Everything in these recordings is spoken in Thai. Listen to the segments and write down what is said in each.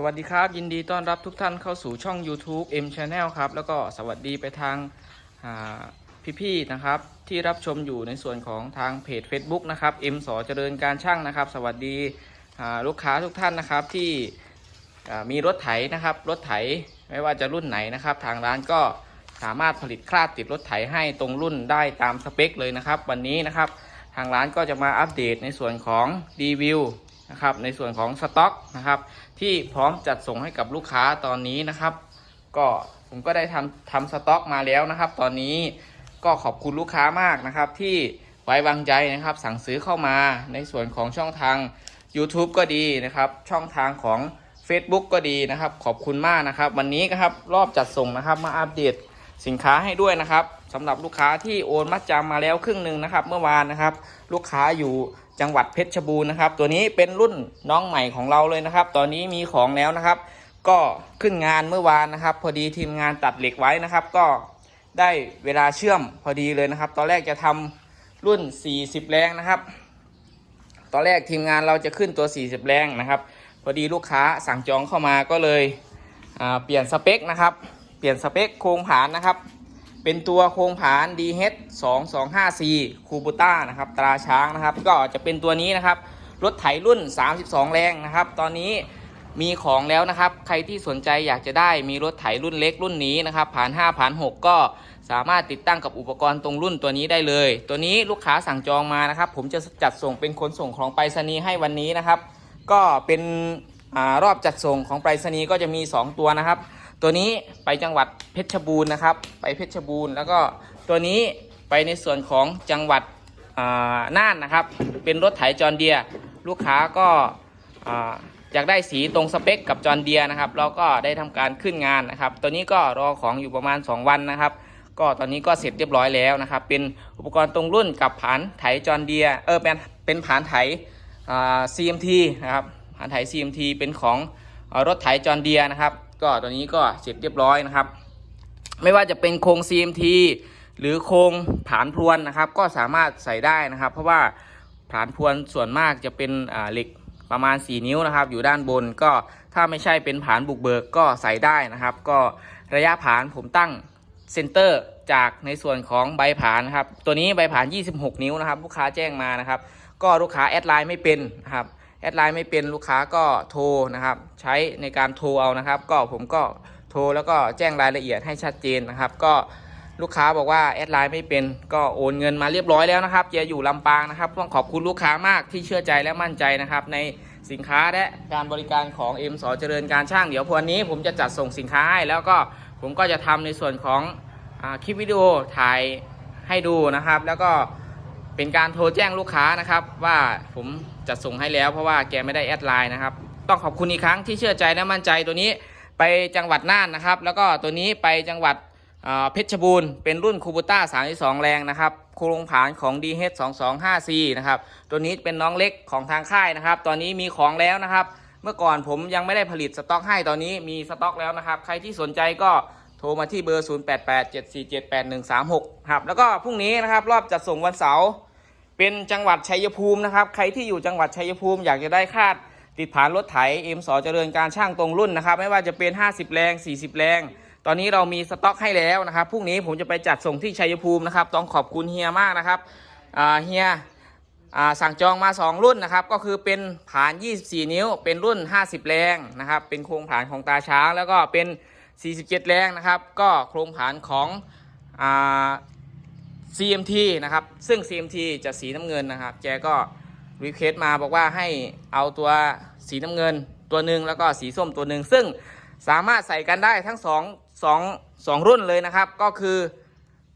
สวัสดีครับ ยินดีต้อนรับทุกท่านเข้าสู่ช่อง YouTube M Channel ครับ แล้วก็สวัสดีไปทางพี่ๆนะครับ ที่รับชมอยู่ในส่วนของทางเพจ Facebook นะครับ M สอเจริญการช่างนะครับ สวัสดีลูกค้าทุกท่านนะครับที่มีรถไถนะครับ รถไถไม่ว่าจะรุ่นไหนนะครับ ทางร้านก็สามารถผลิตคราดติดรถไถให้ตรงรุ่นได้ตามสเปคเลยนะครับ วันนี้นะครับ ทางร้านก็จะมาอัปเดตในส่วนของรีวิว นะครับในส่วนของสต็อกนะครับที่พร้อมจัดส่งให้กับลูกค้าตอนนี้นะครับ ก็ผมก็ได้ทำทำสต็อกมาแล้วนะครับ ตอนนี้ก็ขอบคุณลูกค้ามากนะครับ ที่ไว้วางใจนะครับ สั่งซื้อเข้ามาในส่วนของช่องทาง YouTube ก็ดีนะครับ ช่องทางของ Facebook ก็ดีนะครับ ขอบคุณมากนะครับ วันนี้นะครับรอบจัดส่งนะครับ มาอัปเดตสินค้าให้ด้วยนะครับ สำหรับลูกค้าที่โอนมัดจำมาแล้วครึ่งหนึ่งนะครับ เมื่อวานนะครับ ลูกค้าอยู่จังหวัดเพชรบูรณ์นะครับ ตัวนี้เป็นรุ่นน้องใหม่ของเราเลยนะครับ ตอนนี้มีของแล้วนะครับ ก็ขึ้นงานเมื่อวานนะครับ พอดีทีมงานตัดเหล็กไว้นะครับ ก็ได้เวลาเชื่อมพอดีเลยนะครับ ตอนแรกจะทำรุ่น 40 แรงนะครับ ตอนแรกทีมงานเราจะขึ้นตัว 40 แรงนะครับ พอดีลูกค้าสั่งจองเข้ามาก็เลยเปลี่ยนสเปคนะครับ เปลี่ยนสเปคโครงผานนะครับ เป็นตัวโครงผาน DH 2 2 5 4คูบูต้านะครับตราช้างนะครับ ก็จะเป็นตัวนี้นะครับ รถไถรุ่น 32 แรงนะครับ ตอนนี้มีของแล้วนะครับ ใครที่สนใจอยากจะได้มีรถไถรุ่นเล็กรุ่นนี้นะครับผ่าน5ผ่าน6 ก็สามารถติดตั้งกับอุปกรณ์ตรงรุ่นตัวนี้ได้เลย ตัวนี้ลูกค้าสั่งจองมานะครับ ผมจะจัดส่งเป็นขนส่งของไปรษณีย์ให้วันนี้นะครับ ก็เป็นอรอบจัดส่งของไปรษณีย์ก็จะมี 2 ตัวนะครับ ตัวนี้ไปจังหวัดเพชรบูรณ์นะครับ ไปเพชรบูรณ์แล้วก็ตัวนี้ไปในส่วนของจังหวัดน่านนะครับ เป็นรถไถจอร์นเดียลูกค้าก็อ่าอยากได้สีตรงสเปคกับจอร์นเดียนะครับ เราก็ได้ทำการขึ้นงานนะครับ ตัวนี้ก็รอของอยู่ประมาณ 2 วันนะครับ ก็ตอนนี้ก็เสร็จเรียบร้อยแล้วนะครับ เป็นอุปกรณ์ตรงรุ่นกับผานไถจอร์นเดียเออเป็นเป็นผานไถอ่า CMT นะครับผานไถ CMT เป็นของอ่อรถไถจอร์นเดียนะครับ ก็ตัวนี้ก็เสร็จเรียบร้อยนะครับ ไม่ว่าจะเป็นโครง CMT หรือโครงผานพรวนนะครับ ก็สามารถใส่ได้นะครับ เพราะว่าผานพรวนส่วนมากจะเป็นเหล็กประมาณ 4 นิ้วนะครับ อยู่ด้านบนก็ถ้าไม่ใช่เป็นผานบุกเบิกก็ใส่ได้นะครับ ก็ระยะผานผมตั้งเซนเตอร์จากในส่วนของใบผานครับตัวนี้ใบผาน 26 นิ้วนะครับ ลูกค้าแจ้งมานะครับ ก็ลูกค้าแอดไลน์ไม่เป็นนะครับ แอดไลน์ไม่เป็นลูกค้าก็โทรนะครับ ใช้ในการโทรเอานะครับ ก็ผมก็โทรแล้วก็แจ้งรายละเอียดให้ชัดเจนนะครับ ก็ลูกค้าบอกว่าแอดไลน์ไม่เป็นก็โอนเงินมาเรียบร้อยแล้วนะครับจะอยู่ลำปางนะครับต้องขอบคุณลูกค้ามากที่เชื่อใจและมั่นใจนะครับ ในสินค้าและการบริการของ M สอเจริญการช่างเดี๋ยวพวันนี้ผมจะจัดส่งสินค้าให้แล้วก็ผมก็จะทำในส่วนของอคลิปวิดีโอถ่ายให้ดูนะครับ แล้วก็เป็นการโทรแจ้งลูกค้านะครับ ว่าผม จะส่งให้แล้วเพราะว่าแกไม่ได้แอดไลน์นะครับ ต้องขอบคุณอีกครั้งที่เชื่อใจและมั่นใจตัวนี้ไปจังหวัดน่านนะครับ แล้วก็ตัวนี้ไปจังหวัดเอ่อเพชรบูรณ์เป็นรุ่นคูบูต้า 32 แรงนะครับโครงผานของ DH 225C นะครับตัวนี้เป็นน้องเล็กของทางค่ายนะครับ ตอนนี้มีของแล้วนะครับ เมื่อก่อนผมยังไม่ได้ผลิตสต็อกให้ตอนนี้มีสต็อกแล้วนะครับ ใครที่สนใจก็โทรมาที่เบอร์ 0887478136 ครับ แล้วก็พรุ่งนี้นะครับรอบจัดส่งวันเสาร์ เป็นจังหวัดชัยภูมินะครับ ใครที่อยู่จังหวัดชัยภูมิอยากจะได้คาดติดผานรถไถเอ็มสอเจริญการช่างตรงรุ่นนะครับ ไม่ว่าจะเป็น 50 แรง 40 แรง ตอนนี้เรามีสต็อกให้แล้วนะครับพรุ่งนี้ผมจะไปจัดส่งที่ชัยภูมินะครับ ต้องขอบคุณเฮียมากนะครับเฮียสั่งจองมา 2 รุ่นนะครับ ก็คือเป็นผาน 24 นิ้ว เป็นรุ่น 50 แรงนะครับ เป็นโครงผานของตาช้าง แล้วก็เป็น 47 แรงนะครับ ก็โครงผานของ CMT นะครับ ซึ่ง CMT จะสีน้ำเงินนะครับ แกก็รีเควสต์มาบอกว่าให้เอาตัวสีน้ำเงินตัวหนึ่งแล้วก็สีส้มตัวหนึ่งซึ่งสามารถใส่กันได้ทั้งสองสองสองรุ่นเลยนะครับ ก็คือ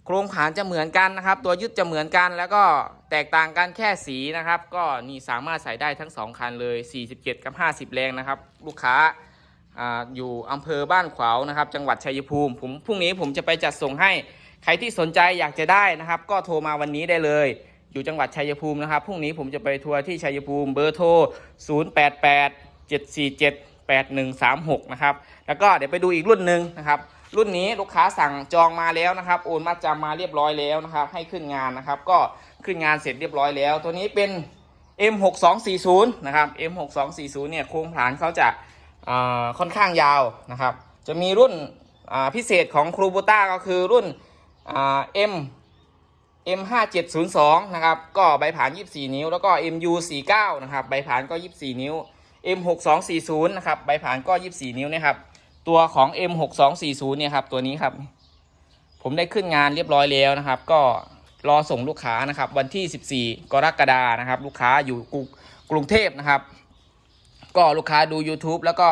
โครงผานจะเหมือนกันนะครับ ตัวยึดจะเหมือนกัน แล้วก็แตกต่างกันแค่สีนะครับ ก็นี่สามารถใส่ได้ทั้งสองคันเลย 47 กับ 50 แรงนะครับ ลูกค้าออยู่อำเภอบ้านขวาวนะครับ จังหวัดชัยภูมิ ผมพรุ่งนี้ผมจะไปจัดส่งให้ ใครที่สนใจอยากจะได้นะครับ ก็โทรมาวันนี้ได้เลย อยู่จังหวัดชัยภูมินะครับพรุ่งนี้ผมจะไปทัวร์ที่ชัยภูมิเบอร์โทร 088 747 8136 นะครับ แล้วก็เดี๋ยวไปดูอีกรุ่นหนึ่งนะครับ รุ่นนี้ลูกค้าสั่งจองมาแล้วนะครับ โอนมาจำมาเรียบร้อยแล้วนะครับ ให้ขึ้นงานนะครับ ก็ขึ้นงานเสร็จเรียบร้อยแล้ว ตัวนี้เป็น M6240 นะครับ M6240 เนี่ยโครงผานเขาจะค่อนข้างยาวนะครับ จะมีรุ่นพิเศษของครูโบต้าก็คือรุ่น เอ่า M M 5 7 0 2นย์สองนะครับ ก็ใบผ่าน24นิ้ว แล้วก็ MU 49นะครับใบผ่านก็24นิ้ว M 6 2 4 0นย์นะครับใบผ่านก็24นิ้วนะครับ ตัวของ M 6 2 4 0เนี่ยครับตัวนี้ครับผมได้ขึ้นงานเรียบร้อยแล้วนะครับ ก็รอส่งลูกค้านะครับ วันที่ 14 กรกฎานะครับ ลูกค้าอยู่กรุกรุงเทพนะครับ ก็ลูกค้าดู YouTube แล้วก็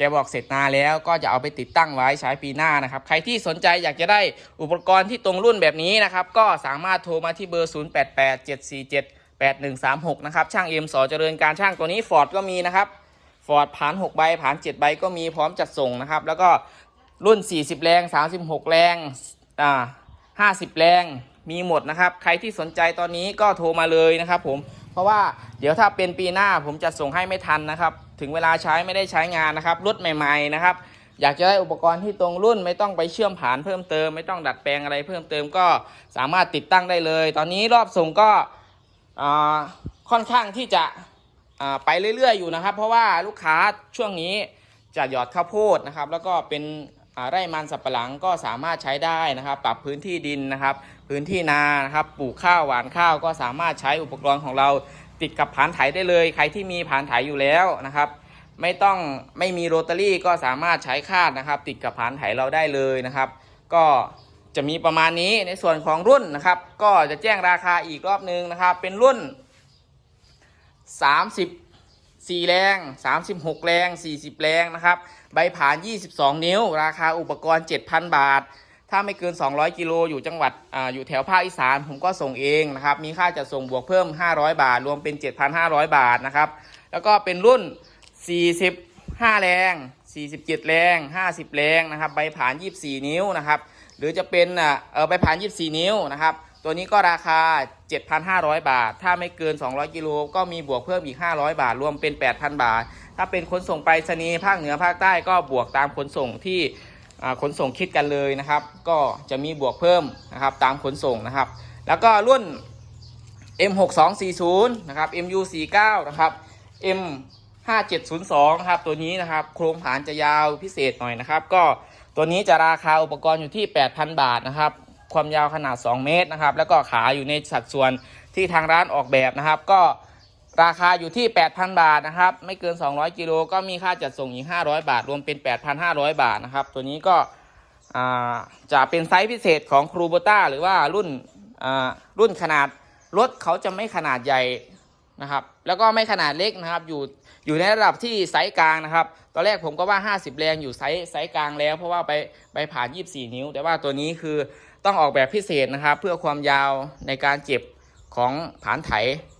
แกบอกเสร็จนาแล้วก็จะเอาไปติดตั้งไว้ใช้ปีหน้านะครับ ใครที่สนใจอยากจะได้อุปกรณ์ที่ตรงรุ่นแบบนี้นะครับ ก็สามารถโทรมาที่เบอร์ 088747 8136 นะครับ ช่างเอ็มสอเจริญการช่างตัวนี้ฟอร์ดก็มีนะครับฟอร์ดผ่าน6ใบผ่าน7ใบก็มีพร้อมจัดส่งนะครับ แล้วก็รุ่น 40 แรง 36 แรงอ่า50 แรงมีหมดนะครับ ใครที่สนใจตอนนี้ก็โทรมาเลยนะครับผม เพราะว่าเดี๋ยวถ้าเป็นปีหน้าผมจะส่งให้ไม่ทันนะครับ ถึงเวลาใช้ไม่ได้ใช้งานนะครับรถใหม่ๆนะครับ อยากจะได้อุปกรณ์ที่ตรงรุ่นไม่ต้องไปเชื่อมผ่านเพิ่มเติม ไม่ต้องดัดแปลงอะไรเพิ่มเติมก็สามารถติดตั้งได้เลย ตอนนี้รอบส่งก็ค่อนข้างที่จะไปเรื่อยๆอยู่นะครับ เพราะว่าลูกค้าช่วงนี้จะหยอดข้าวโพดนะครับ แล้วก็เป็น ไร่มันสับปะหลังก็สามารถใช้ได้นะครับ ปรับพื้นที่ดินนะครับ พื้นที่นานะครับปลูกข้าวหวานข้าวก็สามารถใช้อุปกรณ์ของเราติดกับผานไถได้เลย ใครที่มีผานไถอยู่แล้วนะครับ ไม่ต้องไม่มีโรตารี่ก็สามารถใช้คาดนะครับ ติดกับผานไถเราได้เลยนะครับ ก็จะมีประมาณนี้ในส่วนของรุ่นนะครับ ก็จะแจ้งราคาอีกรอบนึงนะครับ เป็นรุ่น 4 แรง 36 แรง 40 แรงนะครับ ใบผ่าน 22 นิ้ว ราคาอุปกรณ์ 7,000 บาท ถ้าไม่เกิน 200 กิโล อยู่จังหวัดออยู่แถวภาคอีสาน ผมก็ส่งเองนะครับ มีค่าจัดส่งบวกเพิ่ม 500 บาท รวมเป็น 7,500 บาทนะครับ แล้วก็เป็นรุ่น 45 แรง 47 แรง 50 แรงนะครับ ใบผ่าน 24 นิ้วนะครับ หรือจะเป็นอะเออใบผ่าน 24 นิ้วนะครับ ตัวนี้ก็ราคา 7,500 บาท ถ้าไม่เกิน 200กิโลก็มีบวกเพิ่มอีก 500 บาท รวมเป็น 8,000 บาท ถ้าเป็นขนส่งไปรษณีย์ภาคเหนือภาคใต้ก็บวกตามขนส่งที่ขนส่งคิดกันเลยนะครับ ก็จะมีบวกเพิ่มนะครับตามขนส่งนะครับ แล้วก็รุ่น M6240 นะครับ MU49 นะครับ M 5702นะครับตัวนี้นะครับโครงผานจะยาวพิเศษหน่อยนะครับ ก็ตัวนี้จะราคาอุปกรณ์อยู่ที่ 8,000 บาทนะครับ ความยาวขนาด 2 เมตรนะครับ แล้วก็ขาอยู่ในสัดส่วนที่ทางร้านออกแบบนะครับ ก็ราคาอยู่ที่ 8,000 บาทนะครับ ไม่เกิน 200กิโลก็มีค่าจัดส่งอีก 500 บาท รวมเป็น 8,500 บาทนะครับ ตัวนี้ก็จะเป็นไซส์พิเศษของครูโบต้าหรือว่ารุ่นรุ่นขนาดรถเขาจะไม่ขนาดใหญ่นะครับ แล้วก็ไม่ขนาดเล็กนะครับ อยู่อยู่ในระดับที่ไซส์กลางนะครับ ตอนแรกผมก็ว่า 50 แรงอยู่ไซส์ไซส์กลางแล้ว เพราะว่าไปไปผ่าน 24 นิ้ว แต่ว่าตัวนี้คือ ต้องออกแบบพิเศษนะครับ เพื่อความยาวในการเจ็บของผานไถ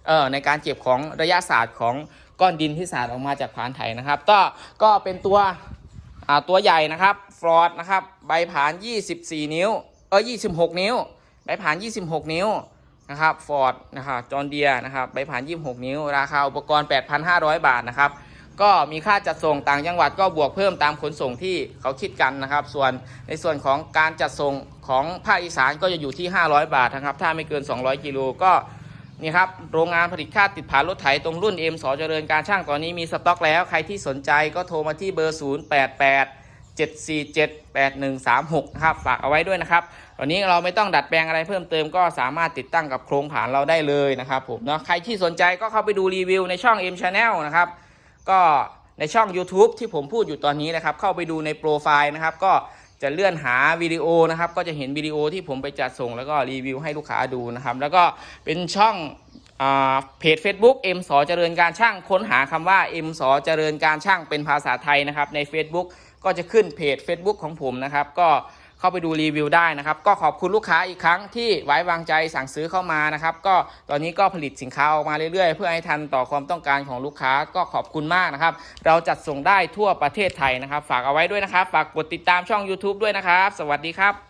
เออในการเจ็บของระยะศาสตร์ของก้อนดินที่สาดออกมาจากผานไถนะครับ ก็ก็เป็นตัวอ่าตัวใหญ่นะครับฟลอดนะครับใบผ่าน 24 นิ้วเออ26 นิ้ว ใบผ่าน 26 นิ้วนะครับฟอร์ดนะครับจอร์เดียนะครับใบผ่าน 26 นิ้ว ราคาอุปกรณ์ 8,500 บาทนะครับก็มีค่าจัดส่งต่างจังหวัดก็บวกเพิ่มตามขนส่งที่เขาคิดกันนะครับ ส่วนในส่วนของการจัดส่ง ของภาคอีสานก็จะอยู่ที่ 500 บาทนะครับ ถ้าไม่เกิน 200กิโลก็นี่ครับโรงงานผลิตค่าติดผ่านรถไถตรงรุ่น M สอเจริญการช่างตอนนี้มีสต็อกแล้วใครที่สนใจก็โทรมาที่เบอร์ 088 7478136นะครับฝากเอาไว้ด้วยนะครับตอนนี้เราไม่ต้องดัดแปลงอะไรเพิ่มเติมก็สามารถติดตั้งกับโครงผานเราได้เลยนะครับผมเนาะใครที่สนใจก็เข้าไปดูรีวิวในช่อง M Channel นะครับก็ในช่อง YouTube ที่ผมพูดอยู่ตอนนี้นะครับเข้าไปดูในโปรไฟล์นะครับก็ จะเลื่อนหาวิดีโอนะครับก็จะเห็นวิดีโอที่ผมไปจัดส่งแล้วก็รีวิวให้ลูกค้าดูนะครับ แล้วก็เป็นช่องอาเพจ Facebook M สอเจริญการช่างค้นหาคำว่า M สอเจริญการช่างเป็นภาษาไทยนะครับใน Facebook ก็จะขึ้นเพจ Facebook ของผมนะครับ ก็ เข้าไปดูรีวิวได้นะครับ ก็ขอบคุณลูกค้าอีกครั้งที่ไว้วางใจสั่งซื้อเข้ามานะครับ ก็ตอนนี้ก็ผลิตสินค้าออกมาเรื่อยๆ เพื่อให้ทันต่อความต้องการของลูกค้าก็ขอบคุณมากนะครับ เราจัดส่งได้ทั่วประเทศไทยนะครับ ฝากเอาไว้ด้วยนะครับ ฝากกดติดตามช่อง YouTube ด้วยนะครับ สวัสดีครับ